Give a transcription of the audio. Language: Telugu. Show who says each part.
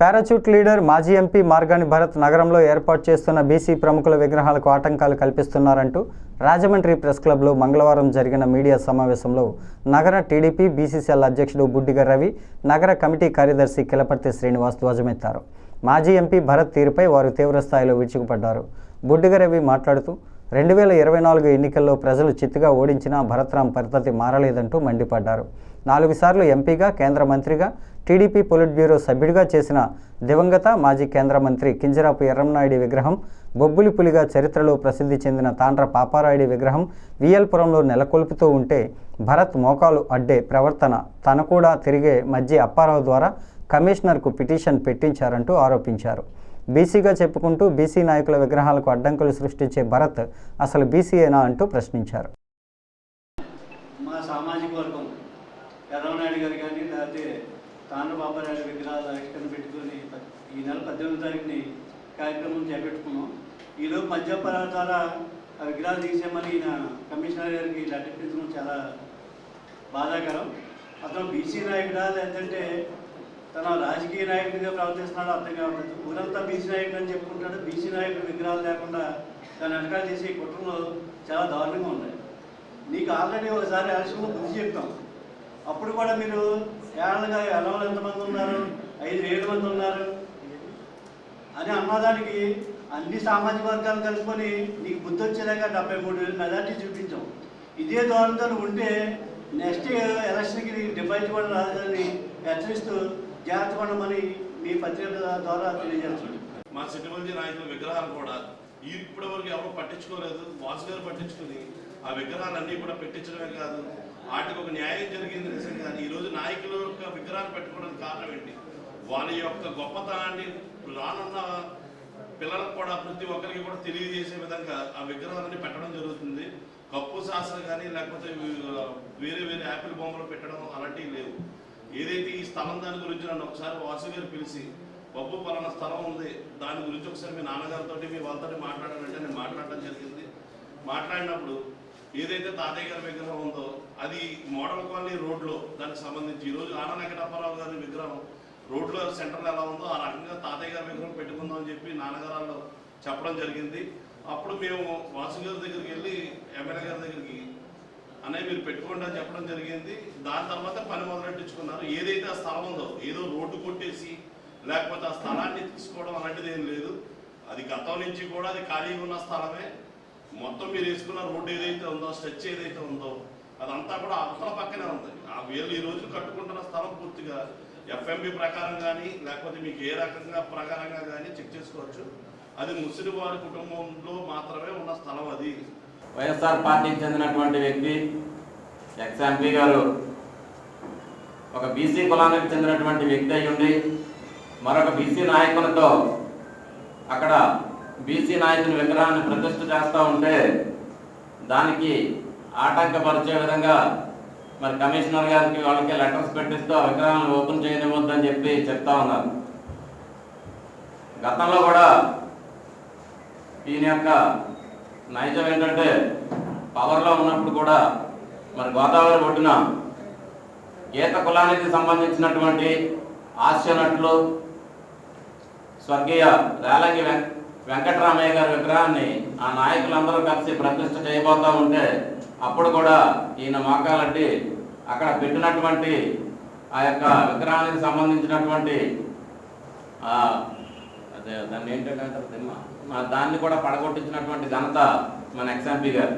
Speaker 1: పారాచూట్ లీడర్ మాజీ ఎంపీ మార్గాని భరత్ నగరంలో ఏర్పాటు చేస్తున్న బీసీ ప్రముఖుల విగ్రహాలకు ఆటంకాలు కల్పిస్తున్నారంటూ రాజమండ్రి ప్రెస్ క్లబ్లో మంగళవారం జరిగిన మీడియా సమావేశంలో నగర టీడీపీ బీసీసీఎల్ అధ్యక్షుడు బుడ్డిగ రవి నగర కమిటీ కార్యదర్శి కిలపర్తి శ్రీనివాస్ ధ్వజమెత్తారు. మాజీ ఎంపీ భరత్ తీరుపై వారు తీవ్రస్థాయిలో విరుచుకుపడ్డారు. బుడ్డిగ రవి మాట్లాడుతూ రెండు వేల ఇరవై నాలుగు ఎన్నికల్లో ప్రజలు చిత్తుగా ఓడించినా భరత్రాం పరిస్థితి మారలేదంటూ మండిపడ్డారు. నాలుగు సార్లు ఎంపీగా కేంద్ర మంత్రిగా టీడీపీ పొలిట్ బ్యూరో సభ్యుడిగా చేసిన దివంగత మాజీ కేంద్ర మంత్రి కింజరాపు ఎర్రంనాయుడి విగ్రహం బొబ్బులి పులిగా చరిత్రలో ప్రసిద్ధి చెందిన తాండ్ర పాపారాయుడి విగ్రహం విఎల్పురంలో నెలకొల్పుతూ ఉంటే భరత్ మోకాలు అడ్డే ప్రవర్తన తన కూడా తిరిగే మధ్య అప్పారావు ద్వారా కమిషనర్కు పిటిషన్ పెట్టించారంటూ ఆరోపించారు. బీసీగా చెప్పుకుంటూ బీసీ నాయకుల విగ్రహాలకు అడ్డంకులు సృష్టించే భరత్ అసలు బీసీయేనా అంటూ ప్రశ్నించారు.
Speaker 2: మా సామాజిక వర్గం ఎర్రవనాయుడు గారు కానీ లేకపోతే తాండ్రబాబారాయుడు విగ్రహాలు ఆవిష్కరణ పెట్టుకొని ఈ నెల పద్దెనిమిది తారీఖుని కార్యక్రమం చేపెట్టుకున్నాం. ఈలోపు మద్యపరాల ద్వారా ఆ విగ్రహాలు తీసేయమని ఈయన కమిషనర్ గారికి లెటర్ చాలా బాధాకరం. అతను బీసీ నాయకుడా లేదంటే తన రాజకీయ నాయకుడిగా ప్రవర్తిస్తున్నాడో అర్థం కావట్లేదు. ఊరంతా బీసీ నాయకుడు అని చెప్పుకుంటాడు. బీసీ నాయకుడు విగ్రహాలు లేకుండా తన వెనకాల చేసే ఈ కుట్రలు చాలా దారుణంగా ఉన్నాయి. నీకు ఆల్రెడీ ఒకసారి ఎలక్షన్లో బుద్ధి చెప్తాం. అప్పుడు కూడా మీరు ఏళ్ళగా ఎలవలు ఎంతమంది ఉన్నారు? ఐదు ఏడు మంది ఉన్నారు. అని అన్నదానికి అన్ని సామాజిక వర్గాలు కలుపుకొని నీకు బుద్ధి వచ్చేదాకా డెబ్బై మూడు వేలు మెజార్టీ చూపించాం. ఇదే ధోరణితో ఉంటే నెక్స్ట్ ఎలక్షన్కి నీకు డిపాజిట్ కూడా రాదని హెచ్చరిస్తూ జాగ్రత్త పడమని మీ పత్రిక ద్వారా తెలియజేస్తుంది
Speaker 3: మా సిటిమల్జీ నాయకుల విగ్రహాలు కూడా ఇప్పటి వరకు ఎవరు పట్టించుకోలేదు. వాసు గారు పట్టించుకుని ఆ విగ్రహాలన్నీ కూడా పెట్టించడమే కాదు వాటికి ఒక న్యాయం జరిగింది నిజంగా. ఈ రోజు నాయకుల యొక్క విగ్రహాలు పెట్టుకోవడానికి కారణం ఏంటి? వాళ్ళ యొక్క గొప్పతనాన్ని రానున్న పిల్లలకు కూడా ప్రతి ఒక్కరికి కూడా తెలియజేసే విధంగా ఆ విగ్రహాలన్నీ పెట్టడం జరుగుతుంది. కప్పు శాస్త్రం కానీ లేకపోతే వేరే వేరే యాపిల్ బొమ్మలు పెట్టడం అలాంటివి లేదు స్థలం దాని గురించి నన్ను ఒకసారి వాసు గారు పిలిచి బొబ్బు పలానా స్థలం ఉంది దాని గురించి ఒకసారి మీ నాన్నగారితో మీ వాళ్ళతో మాట్లాడాలంటే నేను మాట్లాడడం జరిగింది. మాట్లాడినప్పుడు ఏదైతే తాతయ్య గారి విగ్రహం ఉందో అది మోడల్ కాలనీ రోడ్లో దానికి సంబంధించి ఈరోజు ఆనంద వెంకటప్పారావు గారి విగ్రహం రోడ్లో సెంటర్లో ఎలా ఉందో ఆ రకంగా తాతయ్య గారి విగ్రహం పెట్టుకుందాం అని చెప్పి నాన్నగారాల్లో చెప్పడం జరిగింది. అప్పుడు మేము వాసు గారి దగ్గరికి వెళ్ళి ఎమ్మెల్యే గారి దగ్గరికి అన్నయ్య మీరు పెట్టుకోండి అని చెప్పడం జరిగింది. దాని తర్వాత పని మొదలెట్టించుకున్నారు. ఏదైతే ఆ స్థలం ఉందో ఏదో రోడ్డు కొట్టేసి లేకపోతే ఆ స్థలాన్ని తీసుకోవడం అలాంటిది ఏం లేదు. అది గతం నుంచి కూడా అది ఖాళీగా ఉన్న స్థలమే. మొత్తం మీరు వేసుకున్న రోడ్డు ఏదైతే ఉందో స్ట్రెచ్ ఏదైతే ఉందో అదంతా కూడా అవతల పక్కనే ఉంది. ఆ వీళ్ళు ఈ రోజు కట్టుకుంటున్న స్థలం పూర్తిగా ఎఫ్ఎంబి ప్రకారం కానీ లేకపోతే మీకు ఏ రకంగా ప్రకారంగా కానీ చెక్ చేసుకోవచ్చు. అది ముసలి వారి కుటుంబంలో మాత్రమే ఉన్న స్థలం అది.
Speaker 4: వైఎస్ఆర్ పార్టీకి చెందినటువంటి వ్యక్తి ఎక్స్ ఎంపీ గారు ఒక బీసీ కులానికి చెందినటువంటి వ్యక్తి అయి ఉండి మరొక బీసీ నాయకులతో అక్కడ బీసీ నాయకుని విగ్రహాన్ని ప్రతిష్ఠ చేస్తూ ఉంటే దానికి ఆటంకపరిచే విధంగా మరి కమిషనర్ గారికి వాళ్ళకి లెటర్స్ పెట్టిస్తూ ఆ విగ్రహాలను ఓపెన్ చేయనివ్వద్దని చెప్పి చెప్తా ఉన్నారు. గతంలో కూడా ఈయన యొక్క నైజం ఏంటంటే పవర్లో ఉన్నప్పుడు కూడా మన గోదావరి ఒడ్డున ఈత కులానికి సంబంధించినటువంటి హాస్య నటులు స్వర్గీయ రేలంగి వెం- వెంకటరామయ్య గారి విగ్రహాన్ని ఆ నాయకులందరూ కలిసి ప్రతిష్ట చేయబోతూ ఉంటే అప్పుడు కూడా ఈయన మోకాలంటే అక్కడ పెట్టినటువంటి ఆ యొక్క విగ్రహానికి సంబంధించినటువంటి దాన్ని ఏంటంటే అంటారు దాన్ని కూడా పడగొట్టించినటువంటి ఘనత మన ఎక్స్ఎంపీ గారు.